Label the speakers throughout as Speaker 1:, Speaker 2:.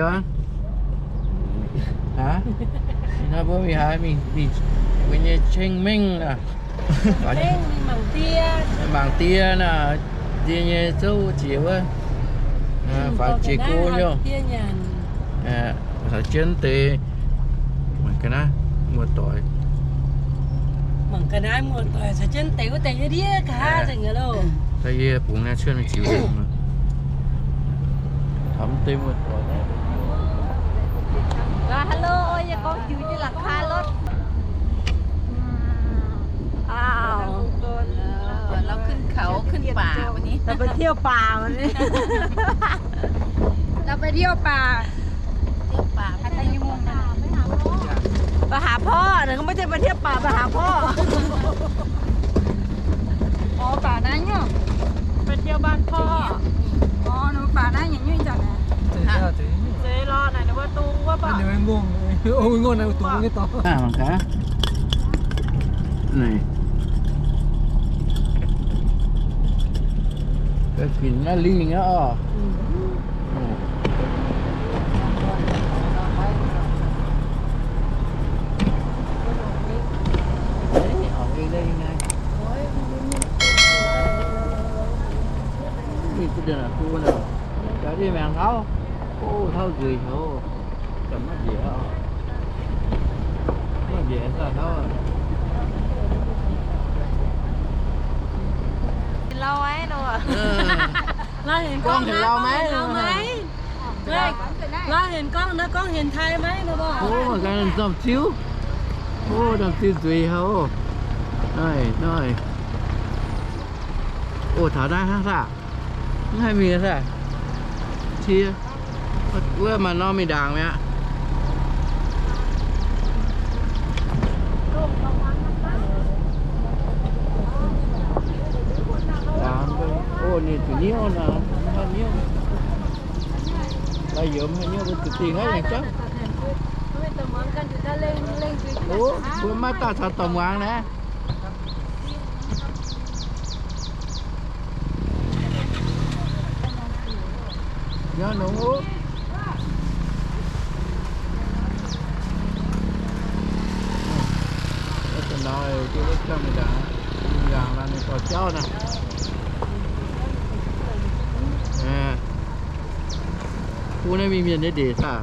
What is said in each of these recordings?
Speaker 1: nào bữa mì hái bao giờ á hả nào bữa mì hái mình mình mình như chênh minh à Có
Speaker 2: Bên mảng tia
Speaker 1: bảng tia là tia như châu chiều á à, phải chỉ cô nhá
Speaker 2: Tia nhàn
Speaker 1: à phải chân tê mình cái nào một tuổi
Speaker 2: Mảng cái này một tuổi sẽ chân tế của tế như đi cả rồi nghe đâu
Speaker 1: tại vì bụng nghe chưa nó chịu được mà thấm tim một tuổi đấy
Speaker 3: ก็ฮัลโหลโอ้ยอย่าก็อยู่ที่หลังคารถอ้าว
Speaker 4: เราขึ้นเขาขึ้นป่าวันนี้
Speaker 3: เราไปเที่ยวป่าวันนี้ เราไปเที่ยวป่า
Speaker 4: เที่ยวป่าพัทยมนะ
Speaker 3: ไปหาพ่อเดี๋ยวก็ไม่ใช่ไปเที่ยวป่าไปหาพ่อ
Speaker 5: อ๋อป่านั้นเนาะ
Speaker 3: ไปเที่ยวบ้านพ่อ
Speaker 5: อ๋อหนูป่านั้นอย่างนี้จังนะ
Speaker 3: เจ๊รอหน่อยนะว่าตูว่าป่า
Speaker 6: Ôi ngon này tụi cái to.
Speaker 1: à bằng cá này cái kín nó liên á ờ Đấy, ở đây đây này đi cái đường là khu nào cái đi mèn tháo ô tháo gì thôi cầm nó dễ à nó dễ sao tháo à
Speaker 3: เราไว้ดูอะ
Speaker 2: เราเห็น
Speaker 1: กล้องเห็นเราไหม
Speaker 2: เรา ไหมเฮ้ยเราเห็นกล้องนะกล้องเห็นไทยไหมนะบอก
Speaker 1: ô mà cái này đọc chiếu ô đọc chiếu tùy hấu này này ô thảo đây ha sao hai miếng sao chia ưa mà nó mì đàng mẹ ạ đàng ô này tụi nhiêu nè hai nhiêu bây giờ hai nhiêu cái tiền hết rồi chắc
Speaker 3: ไม่ต้องมองกันอ ที่รถธรรมดา
Speaker 1: อย่างละในต่อเจ้านะผู้นั้นมีเมียในเดชา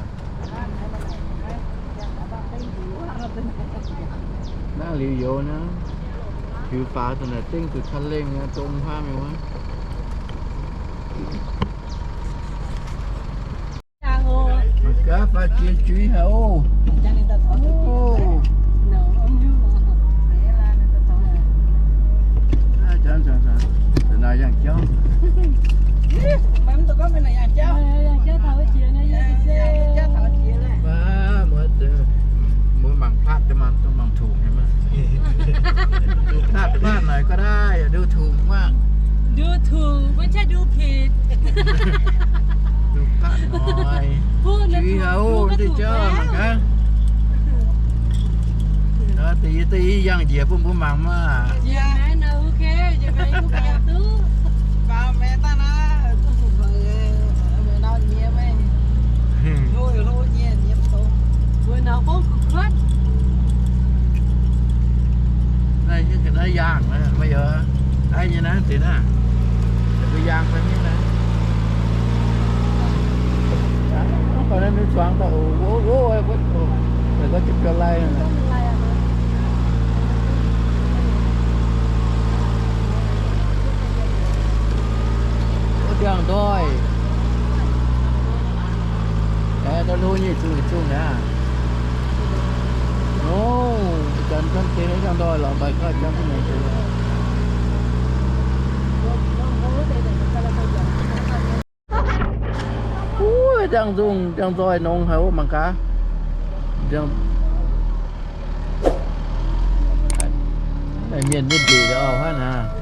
Speaker 1: หน้าหลิวโยนะผิวฟ้าตอนนั้นเต้งสุดคันเล่งนะตรงผ้าไหมวะกาฟาเจียจุยฮะโอ
Speaker 2: จางในตาทอง
Speaker 1: โอ้
Speaker 2: เนาะอมยูเนาะ
Speaker 1: อาจารย์อาจารย์แต่นายยังเจ้า
Speaker 5: มันตัวก็เป็นอะไรอย่างเจ้า
Speaker 2: เจ้าเท้าเจียนะยังเซ่
Speaker 5: เจ้าถอดเทียเลย
Speaker 1: บ้าเมื่อเจอมือหมังพลาดจะมันต้องหมังถูกเห็นไหมดูพลาดพลาดหน่อยก็ได้อย่าดูถูกมาก
Speaker 2: ดูถูกไม่ใช่ดูผิด
Speaker 1: ดูพลาดหน่อย
Speaker 2: พูดนะ
Speaker 1: จุ้ย
Speaker 2: ถูก
Speaker 1: ฮะโอ้
Speaker 2: ก็
Speaker 1: ที่
Speaker 2: ถูก
Speaker 1: เจ้า
Speaker 2: แล้ว
Speaker 1: มันกัน đó tí tí yang dẹp bún bún mặn mà
Speaker 2: ยังไงนะโอเคยังไงลูกอยากตู้
Speaker 5: ป่าแม่ตานะ เออเออเราเนี้ยไหมโอ้ยโอ้ยเนี้ยเนี้ยโต
Speaker 2: vừa nào bố cực hết
Speaker 1: đây chứ cái đó giang nữa bây giờ đây như thế thì nè cái giang phải như thế nó còn nên xoắn tao ố ố ơi có rồi có chụp cho like này có thôi. Để tôi lui như chung chung nè. Ồ chân chân kia đấy trong đôi là bài có chân cái này thì ui, đang dùng, đang rồi nông hấu bằng cá. Đang này miền đến đi đó ha nè?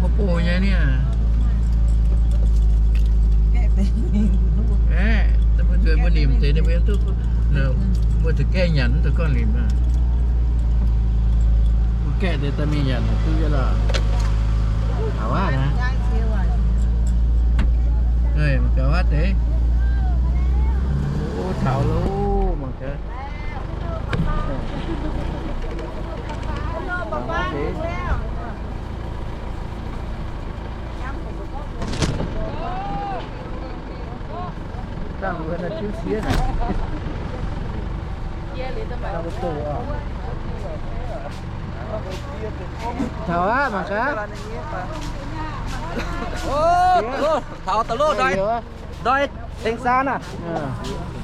Speaker 5: อปู่เนี่ย
Speaker 1: เนี่ย
Speaker 5: แก้ตี
Speaker 1: เอ๊ะแต่เพื่อนเพื่อนนิ่มแต่เนี่ยเพื่อนทุกเนาะเพื่อนจะแก้หยันแต่ก้อนนิ่มอะแก้แต่ตะมีหยันคือจะละถาว่านะ
Speaker 5: ย้ายเสียว่ะ
Speaker 1: เฮ้ยมันก็ว่าเต้โอ้เท้าลูกมันก็ตั้งเวลาชิ้วเสียนะตั้งประตูอะถาว่ามันก็
Speaker 6: โอ้โหเท้าตะโลดอยดอยเต็งซานอะ
Speaker 1: À. มันก็ที่ว่าถามจีตองนะล่ม โอ้ยยังก็ได้เยอะเดินทางนะ
Speaker 3: บอกก็มาแ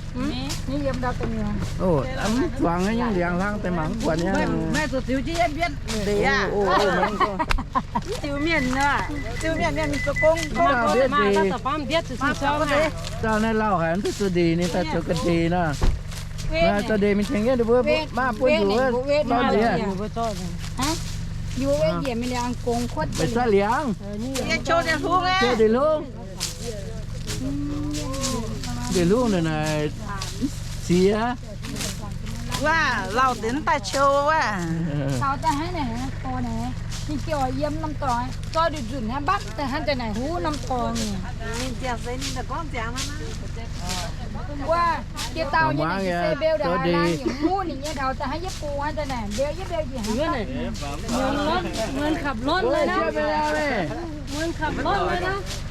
Speaker 3: ง
Speaker 1: หายนะ
Speaker 7: นี่ยมดาวตัวเนี้ย
Speaker 1: โอ้อำฟังให้ยังเรียงทางแต่หมังกว่านี้
Speaker 5: แม่แม่ตัวสิวจีเย็นเวียนเดี๋ยว
Speaker 1: โอ้โอ้มันก็
Speaker 3: จิ๋วเมียนเนาะ
Speaker 5: สิวเนี่ยเนี่ยมีตัวกง
Speaker 1: เจ้าเบียด
Speaker 2: มา
Speaker 1: ดี
Speaker 2: แล้วแต่ป้อมเบียดสุดๆเจ้าน่ะ
Speaker 1: เจ้าในเล่าแหนตัวดีนี่แต่ตัวก็ดีนะมาตัวดีมันเชงเงี้ยดูเพื่อมาพูดอยู่ว่าตอนเดีย
Speaker 2: อยู่บ่ต้อน
Speaker 7: อยู่เว้ยเยี่ยมไม่ได้อังกงโคตร
Speaker 1: ไปซะเลี้ยง
Speaker 5: เนี่ยโชว์เนี่ยทุกไง
Speaker 1: เจ้าดีลูกดีลูก เนี่ยนะเสีย
Speaker 5: ว่าเราเดินตาโชว์ว่า
Speaker 7: เขาจะให้ไหนตัวไหนที่เกี่ยวเยี่ยมน้ำตอยก็ดุจุนฮะบักแต่หันจะไหนหูน้ำตองเนี่ย
Speaker 5: มีเจียเส้นแต่ก้อนเจียมันนะ
Speaker 7: ว่าเกี่ยวเตาเนี่ยที่เซเบลดาล้างอย่างมูนี่เนี่ยเขาจะให้ยปูหันจะไหนเบลยเบลยี่ห้
Speaker 2: เงินน่ะเงินรถเงินขับรถ
Speaker 1: โอ้
Speaker 2: เลยยนะ
Speaker 1: เชื่อไปแล้วเลย
Speaker 2: เงินขับรถเลยนะ
Speaker 1: ไปชิวสิอาจารย์ก็อย่าทำมาอย่างเจ้านะ
Speaker 7: ทีนี้ฮะนายเยี่ยมเนี่ย
Speaker 1: ไอ้เบอร์ถามเกียดูว่าดูว่าตอนตาดูว่าตังเงี้ยเตียเนี่ยตองไว้หอยเบอร์ตะไหนตัวเชงมิงเนาะอาจารย์เนี่ยเราเตียแม้ว่าว่าเดี๋ยวนองเพลนเนี่ยมันเชียดจริงไหมปลาแกนะ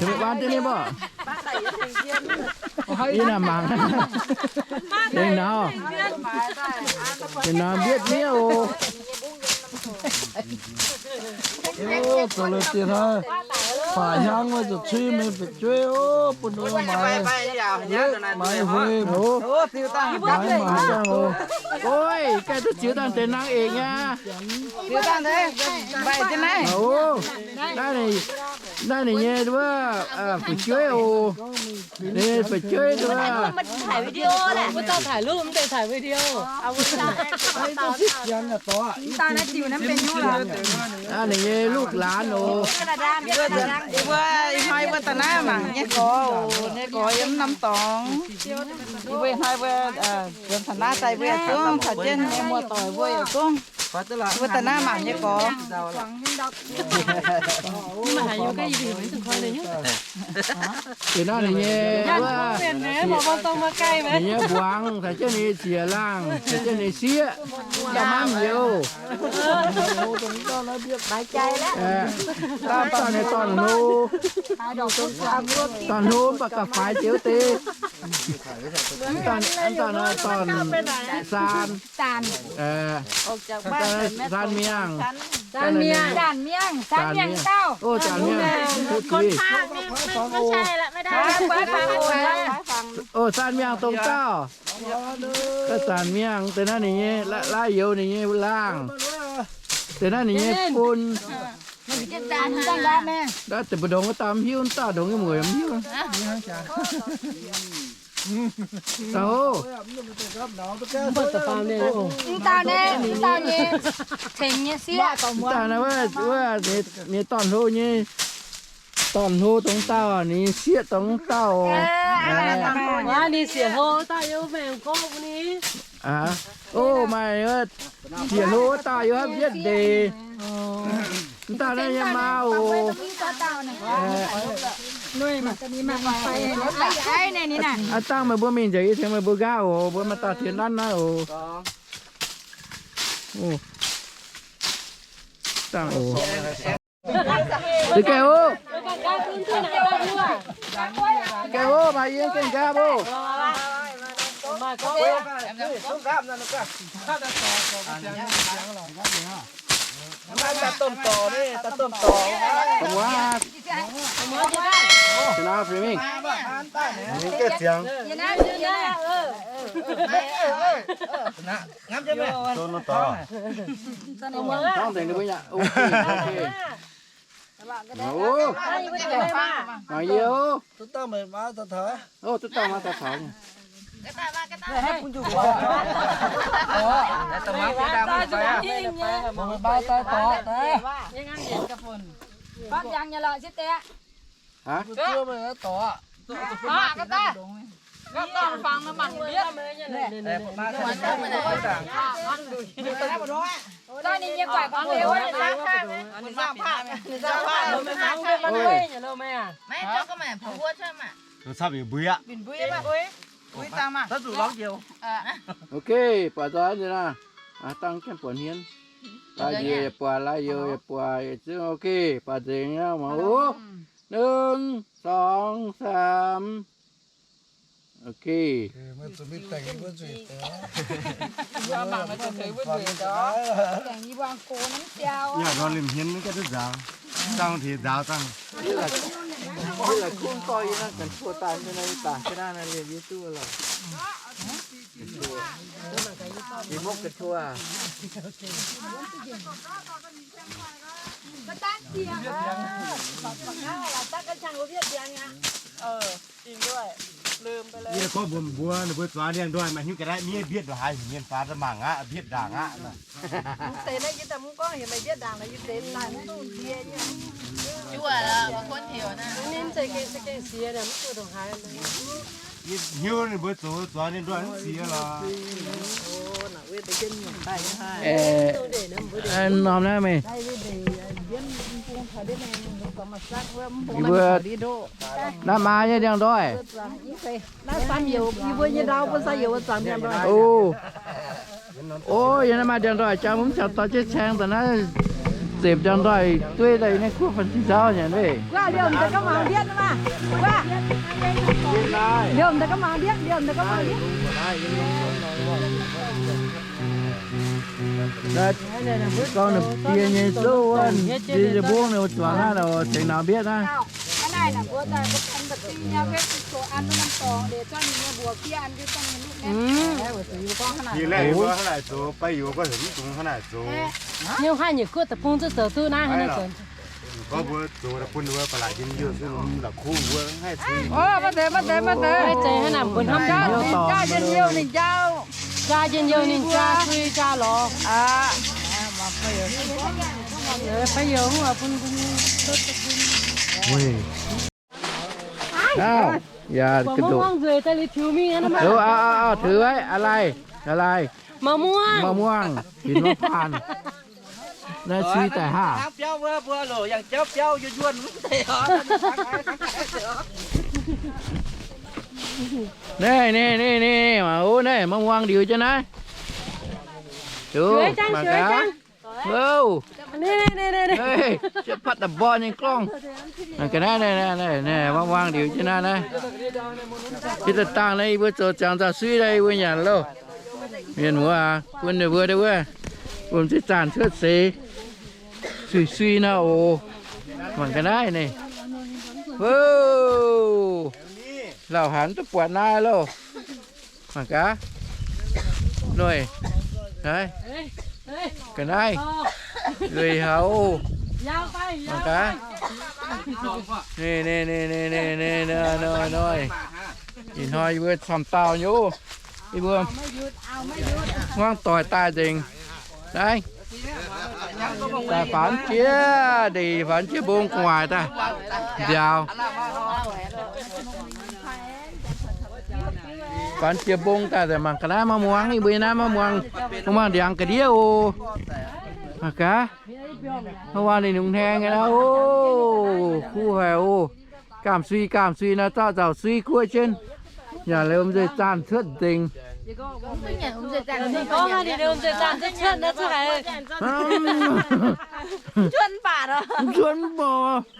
Speaker 1: ถึงบ้านที่นี่บ่นี่น่ะมังเองเนาะเป็นน้ำเบียดเนี้ยโอ้
Speaker 6: โอ้ตัวเลยตีนะ ฝ่าย่างว่าจะช่วยไม่ไปช่วยโอ้ปุ่นโอ้ไม้
Speaker 5: ไปยาวเนี่ยตัวนั้น
Speaker 6: ไม้เว้ย
Speaker 1: โอ้
Speaker 5: โอ้สิวตั้ง
Speaker 1: ไม้หมาจังโอ้โอ้ยแกจะจิ๋วตั้งแต่นางเอกไง
Speaker 5: สิวตั้งเลยไปที่ไหน
Speaker 1: โอ้ได้นี่ได้นี่เนี่ยด้วยเอ่อไปช่วยโอ้นี่ไปช่วยด้วย
Speaker 3: มันถ่ายวิดีโอแหละ
Speaker 2: ว่าเจ้าถ่ายรูปมันแต่ถ่ายวิดีโอ
Speaker 3: เอาวุ้นตา
Speaker 6: ยังอะตัว
Speaker 7: ตาหน้าจิ๋วนั้นเป็นยูหรอ
Speaker 1: อ่านี่เนี่ยลูกหลานโอ้
Speaker 3: กระดานเบี้ย
Speaker 5: เพื่อก
Speaker 3: ระดาน
Speaker 5: อีว่าอีหอยว่าตะน้ามังเนี่ยก็เนี่ยก็ยิ้มน้ำตองอีเว้ยหอยเว้ยเอ่อเดินถันหน้าใจเว้ยตุ้งถัดเจนเนี่ยมัวต่อยเว้ยตุ้งว่าตะน้ามังเนี่ยก็
Speaker 2: นี่มาหาอยู่ใกล้อยู่ถึงคนเลยเนี่ย
Speaker 1: thì nó này nhé
Speaker 2: ย่าน
Speaker 1: ว่า
Speaker 2: เปลี่ยนแหมบอกว่าต้องมาใกล้ไหม
Speaker 1: nhé buông thầy chứ này chìa lang thầy chứ này xía cho mang nhiều
Speaker 3: บายใจแล้ว
Speaker 1: à ta toàn này toàn nô toàn nô và cả phải chiếu tê toàn anh toàn là toàn san
Speaker 7: จาน
Speaker 1: à
Speaker 5: ออกจากบ้านแต่แม่
Speaker 1: san miang
Speaker 2: จานเมีย
Speaker 7: จานเมียงจานเมียงเต้า
Speaker 1: ô chả miang thôi đi
Speaker 3: ไม่ใช่ละไม่ได้
Speaker 5: ไปฟังโอ้ยฟัง
Speaker 1: ô san miang tông tao cái san miang từ nó này lá lá yếu này lang từ nó này phun
Speaker 7: จานจานได้แม่
Speaker 1: đã từ bờ đông có tam hiu ta đông cái mười em hiu đâu
Speaker 2: เปิดตะปามเนี่ยโอ้
Speaker 7: นี่เต้าเนี่ยนี่เต้าเนี่ยเทงเนี่ยเสีย
Speaker 1: ta nói ว่าว่านี่นี่ตอนโหนี่ ตอนโหตรงเต้านี่เสียตรงเต้า
Speaker 2: ว่านี่เสียโหตายอยู่แม่งโคกวันนี้
Speaker 1: อะโอ้ไม่ว่าเสียโหตาอยู่ครับเย็ดดีตาได้ยังมาโอ้
Speaker 7: นี่ตัวเต้าเนี่ยนุ่ยมันจะมีมันไปไอ้เนี่ยนี่น่ะ
Speaker 1: à tăng mà bữa mình chỉ thêm mà bữa gạo ồ bữa mà ta thiệt ăn ồ ồ tăng ồ đi kêu ô kêu ô bà yên kêu ga bô
Speaker 2: มาก็
Speaker 6: ตัดต้นต่อนี่ตัดต้นต่อ
Speaker 1: không quá thế nào phải mình
Speaker 6: นี่เก็บเสียง
Speaker 7: ยันนะยันนะเออ
Speaker 6: งั้นจะไหมต้นต่อ
Speaker 1: không thành được bây giờ ok ok ô mà yêu
Speaker 6: ตุ๊ต้องเหมือนมาตะเถอะ
Speaker 1: ô tôi tao mà tao thảo
Speaker 5: ให้คุณอยู่ก่อนแต่มาเสียดำไปอะบ้าตาต่อแต่
Speaker 7: พร้อมยังอย่ารอชิเตะ
Speaker 1: hả
Speaker 6: เชื่อไหมต่อ
Speaker 7: ป้า ก็ต้
Speaker 5: องฟังน้ำมันเลี้ยง
Speaker 6: แต่มาเสียดำไม่ได้ต่าง
Speaker 7: ตอนนี้ยังกว่าของเร็วเลยนะ
Speaker 5: มันสร้างภาพมันสร้างภาพ
Speaker 2: มันฟังเรื่องมันด้วยอย่าเล่าแม่
Speaker 4: ไม่เจ้าก็แม่ผัวใช่ไหม
Speaker 6: รสชาติอยู่บุยอะ
Speaker 5: บินบุ้ยป่ะบุ้ยบุ้ยตามมา
Speaker 6: ถ้าสูร้องเดียว
Speaker 1: ok bà cho anh nè à tăng cái quần hiến bà gì bà la yêu bà chứ ok bà gì nhá mà ô nương song sam ok
Speaker 6: มันจะมีแต่งมันจะแต่
Speaker 5: ว่าบางมันจะเค ยบุ้ยจ้อ
Speaker 7: แต่งยี่วางโกน้ำเจียว
Speaker 6: อย่านอนริมหินนี่ก็จะดาวตั้งทีดาวตั้ง
Speaker 1: như là như là khuôn coi nó cần thua tài cho nên tài cái đa này liền với tôi là thì mốc cái thua à
Speaker 7: ก็ตั้งเจียง
Speaker 5: เออจริงด้วย ลืมไปเลย
Speaker 6: นี่ก็บนบัวในบัวสวาเนี่ยด้วยมันหิ้วก็ได้มีเบียดหลายเมียนฟ้าสมังอะเบียดด่างอะนะ
Speaker 5: เต้นได้ยินแต่มึงก็เห็นไม่เบี้ยดังเลยยินเต้นตายมึงต้องเบี้ยเนี่ย
Speaker 4: ชั่วแล้วบางคนเที่ยวนะ
Speaker 2: นี่ใจเก่งใจเก่งเสียเนี่ยมันตัวต้องหายเลย
Speaker 6: หิ้วในบัวสวาเนี่ยด้วยเสียละ
Speaker 1: ê anh nòm nè mày vừa năm mai nha đang đói
Speaker 5: น่าซ้ำอยู่ยี่บุ้ยยี่ดาวก็ใส่ อยู่ว่าซ้ำยังไง
Speaker 1: ô ô giờ năm mai đang đói cha muốn chào tao chết sang tao nó dịp đang đói tuy đây này khu phần ที่ sao nhỉ đây
Speaker 3: ว่าเดี๋ยวมันจะก็มาเรียกน
Speaker 1: đây con được kia như số đi giờ buông được chuẩn á rồi thầy nào biết
Speaker 7: á cái này là bữa ta ăn vật tư nhau
Speaker 6: cái số ăn nó năm tòn để cho mình bùa kia ăn ừ. cái trong mình lúc này. Con này số bây giờ có hứng cũng này số
Speaker 2: nhiều hai nhiều cưa tập phun cho sở tư na hay là
Speaker 6: có bữa chỗ là phun bữa
Speaker 5: phải lại trên là khu bữa hay gì ô bắt thế bắt thế bắt
Speaker 2: thế chạy hay làm
Speaker 5: bữa năm đó. cha trên nhiều mình giao
Speaker 2: cha trên nhiều nên cha suy cha lò
Speaker 5: อ่า
Speaker 2: bây giờ không là buồn
Speaker 1: Ui. Nào, giờ
Speaker 2: mà
Speaker 1: cái
Speaker 2: mua
Speaker 1: tụ.
Speaker 2: mong rồi tay lấy thiếu mi nó mà
Speaker 1: Thử ao ao ao thử ấy, อะไรอะไร
Speaker 2: mà mua
Speaker 1: มะม่วงหินมะพร้านได้ซีแต่ห้า
Speaker 5: น้ำเปรี้ยวเบื่อเบื่อหรออย่างเจ้าเปรี้ยวยุ่ยวนเตะอ๋อ
Speaker 1: นี่นี่นี่นี่มาโอ้นี่มาวางเดียวจะนะดูมากะเว้า
Speaker 2: นี่นี่นี่นี่
Speaker 1: เฮ้ยจะพัดตะบอลยังกล้องนั่นก็ได้นี่นี่นี่นี่วางวางเดียวจะนะนะที่จะตั้งในเพื่อจะจังจะซื้อได้เพื่ออย่างโลเมียนหัวเพื่อนเดือเพื่อเด้อเว้ยผมจะจานเชิดสีซุยซุยนะโอ้มันก็ได้นี่เว้า วเราหันตะปวดหน้าโลมันกะหน่อยได้
Speaker 2: เฮ้ยเฮ้ย
Speaker 1: ก็ได้
Speaker 2: ต่อ
Speaker 1: เลยเฮายา
Speaker 2: วไป
Speaker 1: มั
Speaker 2: ยาน ว
Speaker 1: กะ
Speaker 2: ไป
Speaker 1: นี่นี่นี่นี่นี่นี่นี่น้อยน้อยอีน้อยเว้ยทำเตาอยู่อีเบื่อว่างต่อยตายจริงได้แต่ฝันเชี่ยดีฝันเชี่ยบงกวายตายาวฝันเชี่ยบงแต่แต่มันกระน้ามะม่วงนี่เบื่อน้ำมะม่วงมะม่วงเดียงกระเดียวมากะเมื่อวานนี่หนุ่งแทงไงนะโอ้คู่แหวกามซุยกามซุยนะเจ้าเจ้าซุยขั้วเช่นอย่าเลยผมจะจานเทือดติง
Speaker 3: นี่ก็มาดิเดิมจะจานจะเชิดนะใช่
Speaker 1: อืม
Speaker 3: ชวนป่าเหรอ
Speaker 1: ชวนบอ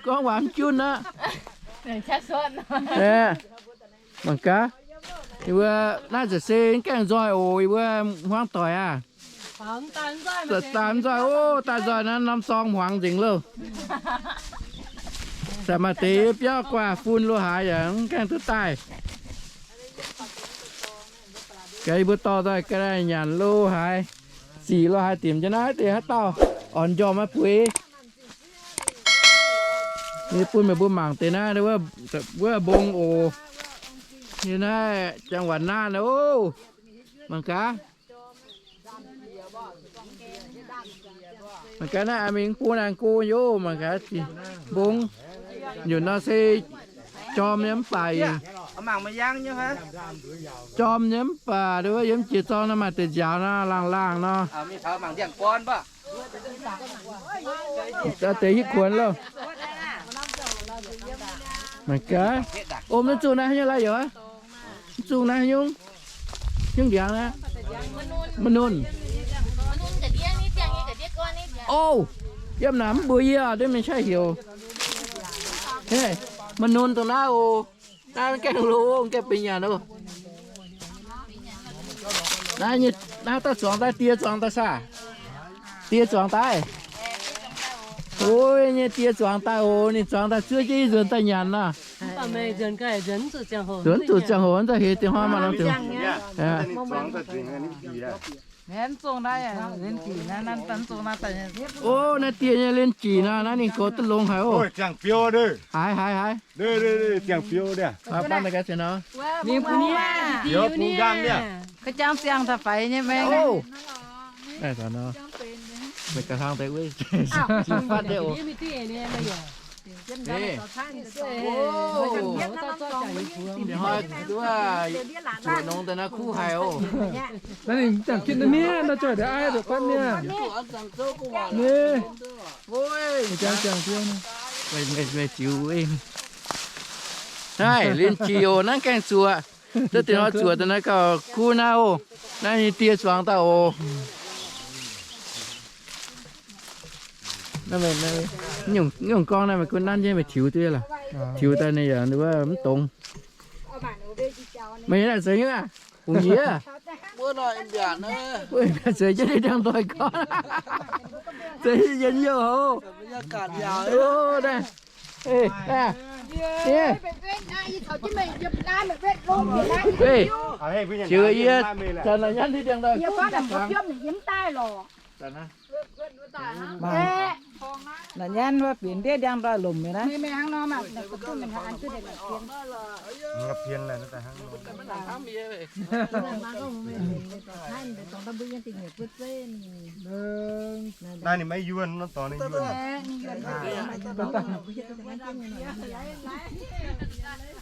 Speaker 1: ก็หวานจุนนะ
Speaker 4: แค่ส่วน
Speaker 1: เอ๊ะมันกะ อีเว่าน่าจะเซ็นแกงซอยโอ้อีเว่าหวางต่อยอะ
Speaker 2: ฝังตันใจ
Speaker 1: แต่ตามซอยโอ้ตาซอยนั้นน้ำซองหวางจริงเลยสมาติเปียกกว่าฟุ้นโลหะอย่างแกงตัวตาย cái bữa to rồi cái này nhàn lô hai xì lô hai tìm cho nó thì hết to on cho mà quý นี่ปุ้นมาบุ้มหมางเตน่าด้วยว่าว่าบงโอ นี่นะจังหวัดน่านนะโอ้มันกะมันกะนะอามิงปูนางกูโยมันกะสิบงอยู่นอเซจอมย้ำไป
Speaker 5: เอาหมางมาย่างอยู่ฮะ
Speaker 1: จอมย้ำป่าด้วยย้ำจีจอมน้ำมาติดยาวนะล่างๆเนาะ
Speaker 5: เอามีเท้าหมางเดียงก้อนป่ะ
Speaker 1: จะเตะยี่ขวนแล้วมันกะ ôm nó chu này như là gì vậy chu này nhung nhung điện nè mình nôn
Speaker 4: กระเดียนี่เตียงนี่กระเดีย ก้อนนี่เตียง
Speaker 1: ô em nắm bùi à đấy mình sai hiểu thế mình nôn tụi nó ô ta cái lô cái bình nhà đâu na như na ta chọn ta tia chọn ta sa tia chọn ta ôi như tia chọn ta ô như chọn ta chưa chỉ dần ta nhàn na
Speaker 2: bà mẹ dân cái dân tự chẳng hồ
Speaker 1: dân tự chẳng hồ ta hết tiếng hoa mà làm tiếng à
Speaker 5: nên xuống đây à lên chỉ na na tấn xuống na tấn ô na tiền nha lên chỉ na na nị có tơ lông hay ô chẳng phiêu đi hay
Speaker 1: hay hay đi đi đi chẳng phiêu đi à bán cái thế nào mi
Speaker 6: phun nha phiêu phun gan đi cái trang xiang ta phải nha
Speaker 1: mẹ ô này
Speaker 6: sao nó mình cả thang tới với phát đều เนี่น้องแต่นะคู่ไฮ
Speaker 1: โอนั่นเอ
Speaker 2: งจา
Speaker 6: นกกินนะเนี่ย
Speaker 5: เราจ่อยได้ไอ้เด็กคนเนี่ยนี่โอ้
Speaker 1: ยจางจางเพื่อนไม่
Speaker 2: ไม่ไม่จิ๋ว
Speaker 1: เอง
Speaker 2: ใช่ลินจิ
Speaker 1: โอนั่นแกงสัวแล้
Speaker 8: วตีนอสัวแต่นั้นก็คู่นาโอนั่นเตี้ยสว่างตาโอ ปั้นเนี่ยนี่
Speaker 1: ôi,
Speaker 8: จังจังเที่ยวนะ
Speaker 1: mày mày mày chịu em, này lên chiều nó càng chùa, đó thì nó chùa thì nó có khu nào, nó như tia xoáng tao ô. nó mày mày nhung nhung con này mày con ăn chứ mày thiếu tươi là thiếu tay này giờ nữa ấm tùng mày là sấy à cũng gì à
Speaker 5: bữa nay em biển nữa
Speaker 1: ui mày sấy chứ đi đang tôi con sấy dân nhiều hổ
Speaker 5: บรรยากาศยาว
Speaker 1: ô đây ê à ê
Speaker 7: เขาที่ไม่ยับน้ำแบบเวทโลกเลยนะ
Speaker 1: ê
Speaker 6: เอาให้พี่ยัง
Speaker 1: chưa
Speaker 6: ได้
Speaker 1: yên
Speaker 6: มาเลยแหละ
Speaker 1: chân là nhăn đi đang đây
Speaker 7: เดี๋ยวก็แบบเชื่อมยิ้มใต้หรอ
Speaker 1: chân á
Speaker 5: มา
Speaker 7: เอ๊ะ
Speaker 5: นั่นยันว่าเปลี่ยนเดียดยังได้ลมเลยนะ
Speaker 7: มีแม่ห้างน้องมาเด็กกระตุ้นมันอันคือเด็กเพียง
Speaker 6: งับเพียนเลยนะแต่ห้าง
Speaker 1: thăm gì vậy
Speaker 7: ในั่
Speaker 9: นนี่ไม่ยวนนั่นตอนนี้ยวน
Speaker 8: ต่างด้วยครับ
Speaker 9: แต่น่าจะตีนี่อยู่เว้ย
Speaker 7: อันนั้นนะเป็นคิงเย็บปูมีนะเจ็ด
Speaker 4: ở trong bữa giá cái nhiều bữa thì cái này là bữa giá thì là bữa bữa nay trong bữa nay
Speaker 1: อีพุทธแก่เท่าอี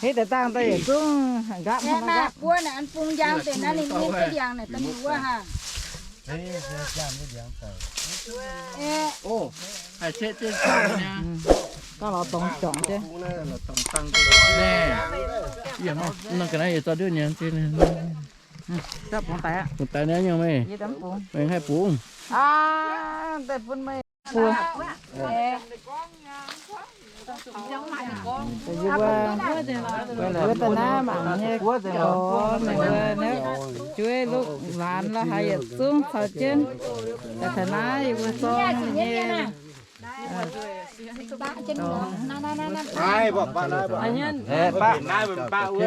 Speaker 1: เว
Speaker 2: ลาตังแตะถูที่แต่
Speaker 5: เฮ็ดแต่ตั้งแต่จุ้งกะ
Speaker 7: แม่มาปูน่ะอันปรุงยางแต่นั่นนี่มีแต่ยางน่ะตะหนูว่าฮะ
Speaker 9: เฮ้ยเสียจานไม่เดียวแต่
Speaker 7: เอ๊ะ
Speaker 1: โอ้ไอ้เช็ดเช็ดนี่ย
Speaker 5: ก็เราต้องจ่องเจ้
Speaker 1: เราต้องตั้งแน่ยังไม่นั่งกันไหนอยู่ตอนเดือนยังที่นี่ย
Speaker 5: จับของแต่
Speaker 1: แต่เนี้ยยังไม่
Speaker 5: ยี่ดำปู
Speaker 1: ไม่ให้ปรุง
Speaker 5: อ่าแต่ปุ่นไม่ปู แต่อยู่ว่าเวลาแต่หน้าหมาเนี่ยก็ไม่ว่าเนอะช่วยลูกหลานละให้ซุ้งเขาเจนแต่ถ้าหน้าอยู่ว่าซ้อมเนี่ย
Speaker 7: ตาเจ็ดหัวนั่นนั่นนั่น
Speaker 9: ไอ้บอกป้าได้บอก
Speaker 2: อันนี้
Speaker 9: เอ้ป้าน้าเป็นป้าอ้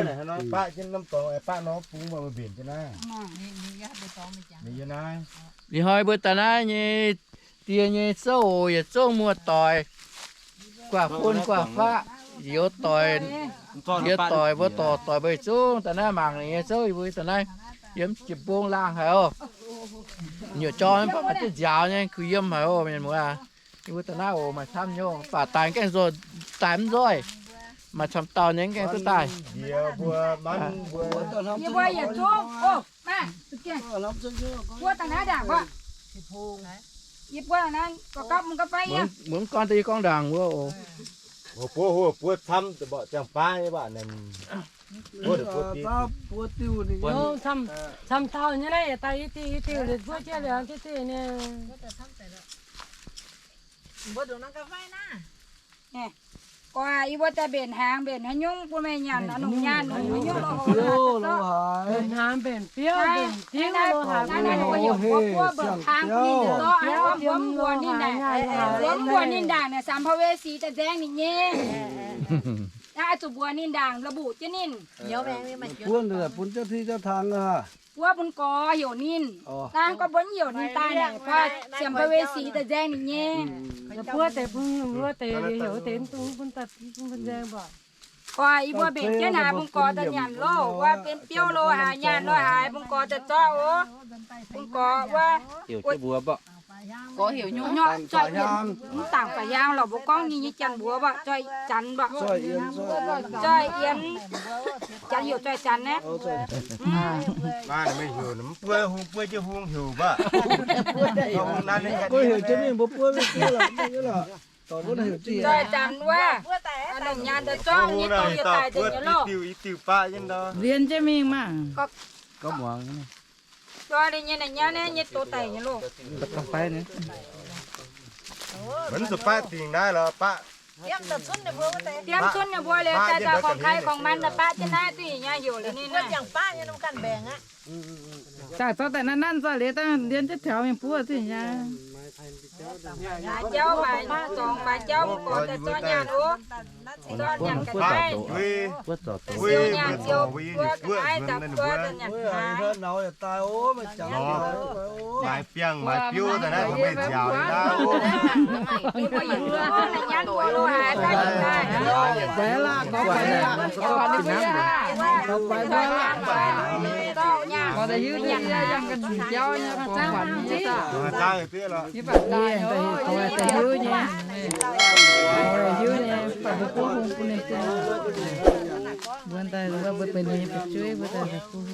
Speaker 9: วนเหรอน้อยป้ากินน้ำตกไอ้ป้าน้องปรุงมาเปลี่ยนจะนะนี่ยังไง
Speaker 1: đi hỏi bữa ta nói như tiền như sâu như sâu mua tỏi quả phun quả phá yếu tỏi yếu tỏi bữa tỏi tỏi bơi xuống ta nói màng này sâu bữa ta nói yếm chụp buông lang hả không nhiều cho nó bắt cái giáo nha cứ yếm hả không mình mua à bữa ta nói ồ mà tham nhô phải tàn cái rồi tám rồi mà chăm tàu những cái tôi tài
Speaker 9: เดี๋ยวบัวมันบัว
Speaker 7: อย่าว่าอย่าจ้องโอ้มาสุดแก่ปัวต่างหน้าด่างว่ายิบว่านั้นก็กลับมันก็ไปอะ
Speaker 1: muốn muốn con thì con đàng quá ồ
Speaker 9: หัวปัวหัวปัวทำแต่บอกจังป้าไอ้บ้านนั่นปัวเดี๋ยวปัวตี
Speaker 6: ถ้าปวดติ้วนี่
Speaker 2: โยทำทำเท่านี้เลยตายตีตีเลยพวกเจ้าเหลืองที่ตีเนี่ย
Speaker 3: bữa đồ nó có vai na
Speaker 7: ก็ อีว่าแต่เบนหางเบนหยุ่งปูแม่ยันอนุญาตหนุ่มยุ่งเรา
Speaker 6: โยเราหาย
Speaker 2: เป็นน้ำเป็นเปรี้ยวเป็นทิ้ง
Speaker 7: นั่น
Speaker 2: โลหะ
Speaker 7: นั่นนั่นก็อยู่ปัวปัวเบิกทางนี่เด้อไอ้ว่าปัวบัวนี่น่ะปัวบัวนี่ด่างเนี่ยสามพระเวสีจะแจ้งนี่เงี้ยถ้าจุบัวนี่ด่างระบุจะนิน
Speaker 4: nhớ về đi mà
Speaker 6: ปวนเลยปุ่นเจ้าที่เจ้าทางอะ
Speaker 7: ปัวบุญกอเหี่ยวนินนางก็บนเหี่ยวนินตายเนี่ยพระเสียมพระเวสีจะแจ้งนี่เงี้ย
Speaker 2: แล้วพวกแต่พึ่งพวกแต่เหี่ยวเต็มตุ้งพุ่นตัดพุ่นแดงบ่
Speaker 7: ก็อีบัวเบ็ดเจ้าหนาบุญกอจะหยันโลว่าเป็นเปรี้ยวโลหาหยันโลหายบุญกอจะจ้อโอ้บุญกอว่า
Speaker 1: hiểu cái bùa bọ
Speaker 4: có hiểu nhung
Speaker 7: เนาะจอยเป็นต่างฝ่ายยางเราบุก้องนี่ยี่จันบัวบ่ จอยจันบ่
Speaker 6: ซอยเอียนซอย
Speaker 7: จอยเอียนจันอยู่จอยจันนะ
Speaker 6: เอาซอย
Speaker 9: ป้าไม่หิวน้ำปัวหงปัวจะหงหิวบ้าเอาหงนั่นนี่
Speaker 6: ก็เห็นจะ ตัวนี้เกี่ยวหรอกไม่เนี่ยวหรอกตอนนั้นเห็นจี
Speaker 7: จอยจันว่าอันนั้นยานจะจ้องนี่ต้องอยู่ตายจะ
Speaker 9: ปัว
Speaker 7: อยู่
Speaker 9: ตี
Speaker 7: โลก
Speaker 9: ติวอีติวป้ายังดอ
Speaker 5: เนี่
Speaker 7: ยนี่เนี่ยเนี่ยเนี่ยเนี่ยตั
Speaker 9: นสุป้าติงได้เหรอป้า
Speaker 4: em tập xuân để vừa có thể
Speaker 7: เตรียมชุนเนี่ยบัวเลยแต่จะของใครของมันนะป้าจะน้าตีเนี่ยอยู่เลยนี่นะ
Speaker 4: chẳng ba như nó cần bèn á
Speaker 5: แต่ตอนแต่นั้นนั่นซะเลยตั้งเรียนจะแถวยังปัวสิยา
Speaker 7: เจ้าบ่ายสองบ่ายเจ้าก่อนจะจ้อยยานโอ้จ้อยยานกันได้
Speaker 9: เว้ย
Speaker 1: quất tỏ
Speaker 9: เว้ย
Speaker 7: เจ้า
Speaker 9: เว้
Speaker 7: ยาน
Speaker 9: ย
Speaker 7: เจียว
Speaker 9: เว้ย
Speaker 7: บัว
Speaker 9: เว้ย
Speaker 7: ไอ้จับ
Speaker 9: นั่น
Speaker 7: บัว
Speaker 9: เว้ย
Speaker 7: จะหยัน
Speaker 6: เมื่อ
Speaker 7: หา
Speaker 6: ไอ้
Speaker 7: ย
Speaker 6: เพิ่นเอาตายโอ้ไม่จังโอ้
Speaker 9: หมายเปียงหมายวแต่นั้นทำไมเจียวได้
Speaker 7: มีบัวอยู่เรื่องในยานบัวโลหะได้ได้
Speaker 5: ไปละก็ไปละก็ไปละก็ไปละ
Speaker 7: ต้องยาน
Speaker 5: ก็ได้ยืดยันยังกันเจ้าเนี่ยของขวัญนี่จ้ะ
Speaker 9: มาจ้างไอ้เตี้ยเหรอ
Speaker 5: ที่แบบได้แต่เอาแต่ยืดเนี่ยเอาแต่ยืดเนี่ยปัดบุ้งบุ้งปุ้งเนี่ยจ้ะเมื่อแต่ว่าเปิดเนี่ยไปช่วยเมื่อแต่ปุ้ง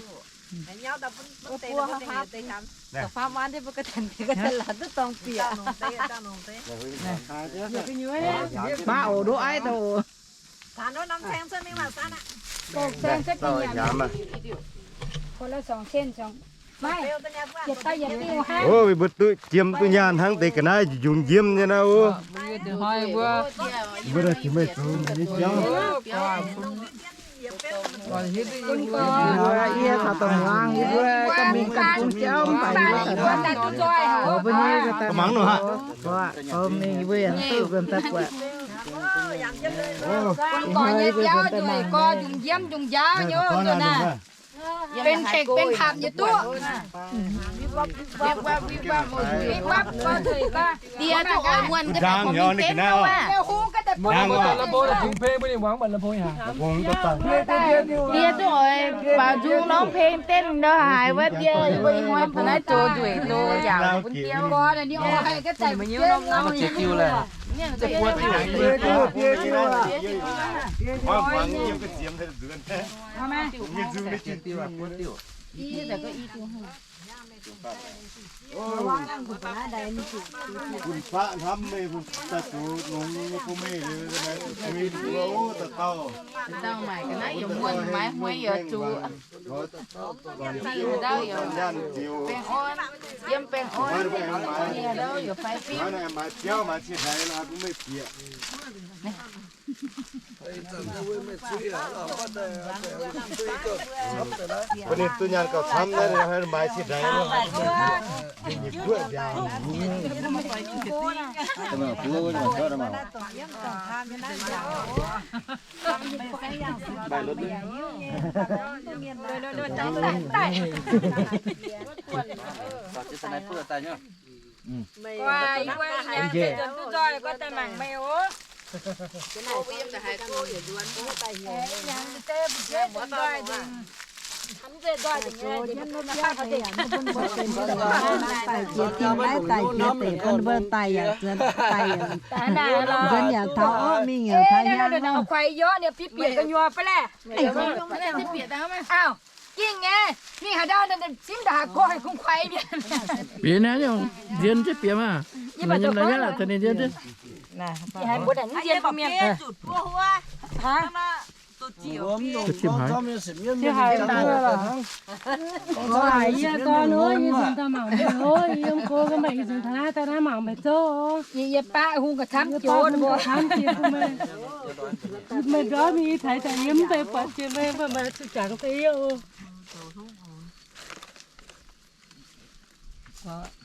Speaker 4: nhau tập phân tế nó có thể tế chấm tập pha man thì có thể cái thể là tức tông pìa nồng tế ta nồng tế
Speaker 5: ป้าโอ้ดูไอ้ตัว
Speaker 4: thà nó năm sen xuân nhưng mà sao nè
Speaker 7: โปกแซ งสัก
Speaker 9: ต่อ
Speaker 7: กี่
Speaker 9: ยามอะ
Speaker 7: คนละสองเส้นสองไม่
Speaker 4: tiêu tên nhà
Speaker 7: อย่าไปอย่าติ้วฮะ
Speaker 9: โอ้ยบุตรเจียมตุยานทั้งตีกันนะยุงเยี่ยมเนี่ยนะโอ้
Speaker 5: เดี๋ยวให้บัว
Speaker 9: บุตรที่ไม่สูงนี่เจ้า
Speaker 7: คุณก็
Speaker 5: เอียเขาต้องวางอยู่ด้วยก็มีกับปุ้งเจ้าไป
Speaker 7: บ้าน
Speaker 5: ด้วย
Speaker 7: อีก
Speaker 5: แต่
Speaker 7: คนแต่ตุ้จอยเหรอ
Speaker 5: โอ้เป็นยังก็แต่มังหนูฮะเพราะว่าเขามีเวียนตื้อกันตะกว่า
Speaker 7: คุณก่อนเนี่ยเจ้าด้วยก็จุ่มเยี่ยมจุ่มยาวเยอะอยู่นะ เป็นเช็คเป็นผับอยู่ตัววิบวับวิบวับวิบวับวิบวับก็ถือก็
Speaker 3: เดียวตัวอ่อยมวนจะ
Speaker 9: ดังเดี๋ยวนี่กินได้ว่ะ
Speaker 7: เดี๋ยวฮูก็จะ
Speaker 8: บ่บ่ตอนละโบละถึงเพลงบ่ได้หวังบันละโพยหา
Speaker 9: ผมก็ตัง
Speaker 3: เดียวตัวอ่อยบ่าวจุงร้องเพลงเต้นเด้อหายว่าเดียวบ่อีหวยพนัดโจด้วยโตยาวบุญเดียว
Speaker 7: ก่อนอันนี้โอ้ยก็ใจมันยิ้มน้ำน้ำ
Speaker 1: เจ็ดคิวเลย
Speaker 3: จะปวดที่ไหน
Speaker 9: เยอะ อยู่เยอะว่าฟังยังก็เสียงเดือน
Speaker 7: ทำไม
Speaker 9: ยังซื้อไม่กิน
Speaker 1: ติวปวดติว
Speaker 3: อีแต่ก็อีตัว
Speaker 9: คุณพระทำไม่คุณตะตูงงกูไม่เลยนะมีโอ้ตะเต้า
Speaker 3: เต้าใหม่กันนะอย่ามวนไม้ห้วยอย่าจู
Speaker 9: เขาตะเต้าอ
Speaker 3: ย่าเป็นอ้อนเยี่ยมเป็นอ้อนเนี่ยเด้ออย่าไฟปิ้ง
Speaker 9: มาเนี่ยมาเที่ยวมาที่ไทยนะกูไม่เปียก วันนี้ตุนยันก็ทำได้ให้มา เที่ยวไทยนะมีเพื่อนยาว
Speaker 1: ต่อจะสไนเปอร์ตายเนาะ
Speaker 7: ว่าอีกว่าอย่างเดียวจนตุ้จอยก็แต่หมั่งไม่โอ้
Speaker 3: โอ้ยจะหายตัวอย่าดวน
Speaker 7: ยังเต้เจ็บด้วยดึงทำเจ็บด้วย อย่างเงี้ยเดี๋ยวมันจะเขาเด็ก
Speaker 5: ไต่เจียติงได้ไต่เจียเตะคนเบิ่นไต่อะเกินไต่อะ
Speaker 7: ตาหน้าเรา
Speaker 5: เกินอย่าเท้าอ้อมีเหงียว
Speaker 7: เอ๊ะ
Speaker 5: ท้าย
Speaker 7: เดี๋ย
Speaker 5: ย่าง
Speaker 7: วเดี๋ยวเอาควายเยอะเนี่ยพี่เปียกกันยัวไปแหละ
Speaker 3: ไอ้คนไม่ได้ที่เปียกแต่เขาไม่
Speaker 7: อ้าวยิ่งไงนี่หาด้านนั่นซิมด่าก้อยคุ้งควายเนี่ย
Speaker 1: เปียนะยังเรียนจะเปียมามันยังไงล่ะตอนนี้เรียนจะ
Speaker 7: อย่าให้บดอันนี้เย็นก็เมียน
Speaker 4: จุดพัวหัว
Speaker 7: ฮะ
Speaker 4: ตัวจิ๋ว
Speaker 1: จะชิมหาย
Speaker 8: ที่หายตาละก็หายยาตอนโอ้ยยี่สันตาหม่ำโอ้ยยมโกก็ไม่ยี่สันทาตาหน้าหม่ำไปโต
Speaker 7: ยี่ยป้าหุงกับทำโจนบ่
Speaker 8: ทำเจียกูไม่ไม่ร้อนมีถ่ายแต่ยิ้มไปปัดเจียไม่มาจังเตี้ยว
Speaker 5: ขนมปัจเจียได้ไปขอโทษนะ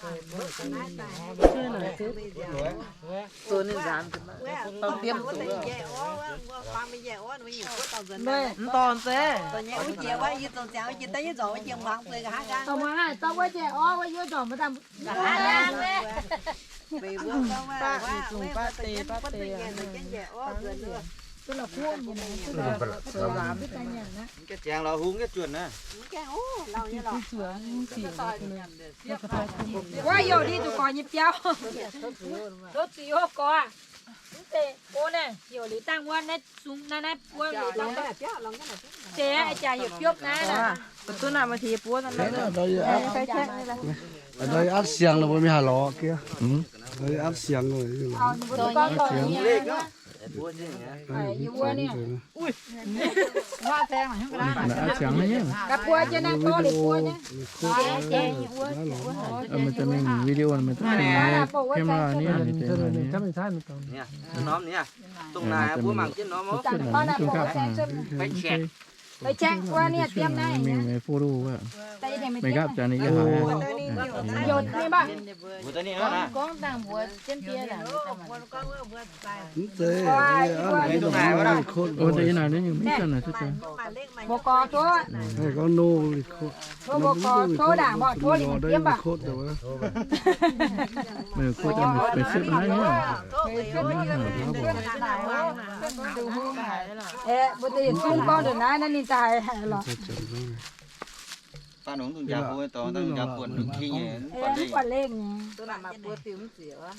Speaker 10: ไปยังกันตีเจ้าไปเพื่อนทำไม่
Speaker 5: ตัวนี้ร้านต้องเตรียมตัว
Speaker 4: ฟังไม่แย่ว่าหนูอยู่ก็ตอนนั้น
Speaker 5: ตอนเต้
Speaker 4: ตอนนี้อุ้ยเจียวว่ายืนตรงเจ้ายืนได้ยืนจ่อว่าเจียวมังเลยกับฮะกัน
Speaker 7: ต่อมาต้องว่าแจ้อ้อว่ายอะจ่อมาทำ
Speaker 4: ฮะกันเลยไปเบื้องต้นว่าว่าป้าเตป้าเตอะแย่ว่าเกินเลย
Speaker 7: ตัวละพ่วงอยู่นะตัวละพี่ตาอย่างนะ
Speaker 1: แกแจงเราหุงแกจวนนะ
Speaker 4: แกโอ้เราเนี่ยหรอ
Speaker 7: ว่าโยดีตัวก่อนยิบเจ้ารถสีโอก่อเตะโอ้เนี่ยโยหรือตั้งว่าในซุ้มนั่นนะว่าหรือตั้ง
Speaker 4: แบบเจ้าลองกันหน่
Speaker 7: เจ๊ไอ้จ่าหยุดยบนะน่ะ
Speaker 5: ประตูหน้ามาทีปัวนั่นแหละ
Speaker 6: đây áp ở đây áp xiềng là bố mẹ hà lò kia đây áp xiềng rồi
Speaker 7: เอาหนูก็ต่อเนี่ยอยู่ว่าเนี่ย
Speaker 5: ว่าแทงหน่อยให้กระด้าง
Speaker 1: đã chẳng đấy nhá
Speaker 7: กับปัวจะนั่งโตหรือปัวเนี่ย
Speaker 1: ờ mình ta mình video mình ta mình camera này này thế này
Speaker 8: ถ้าไม่ท่านตอน
Speaker 1: เนี่ยน้อมเนี่ยตรงไหนพวกมันกินน้อมมั้ง
Speaker 7: จังเขาน่ะบอกว่าแจ้งจน
Speaker 1: ไปแช็ค
Speaker 7: ไปแจ้งว่าเนี่ยเตรียมได้
Speaker 1: mình
Speaker 7: mới phô đu ạ
Speaker 1: mình gặp cho nên cái
Speaker 7: ย hả นนี่บ้าง
Speaker 1: หัวตัวนี้นะนะ
Speaker 3: กองต่างหัวเช่นเปียหลั
Speaker 6: งเพ
Speaker 1: ราะว่าที่ว่า Mấy tuần
Speaker 6: này
Speaker 1: quá đó. ô đấy là nó như mỹ sơn là chút ra
Speaker 7: บกโทร
Speaker 6: ให้เขา
Speaker 7: โน่เลยโคตรโทรบกโทรด่างบ่โทร
Speaker 6: ดิ
Speaker 7: เตรียม
Speaker 6: บ่
Speaker 7: โค
Speaker 6: ตรไต่ว่า
Speaker 1: mình cô cho mình phải xếp lại nhá
Speaker 7: เอ๊ะบ่ได้ซุ่มก่อนเด้อนะนั่นนี่ใจหรอตป้าหนุ่มต้อ
Speaker 1: งจับพวดตอนต้อง
Speaker 11: จับปวดหนุ่มขี้
Speaker 7: เงี้ยอ็ปวดนได้ ปวดเล่งไง
Speaker 5: ตัวนั้นมาปวดผิวมเสียวะ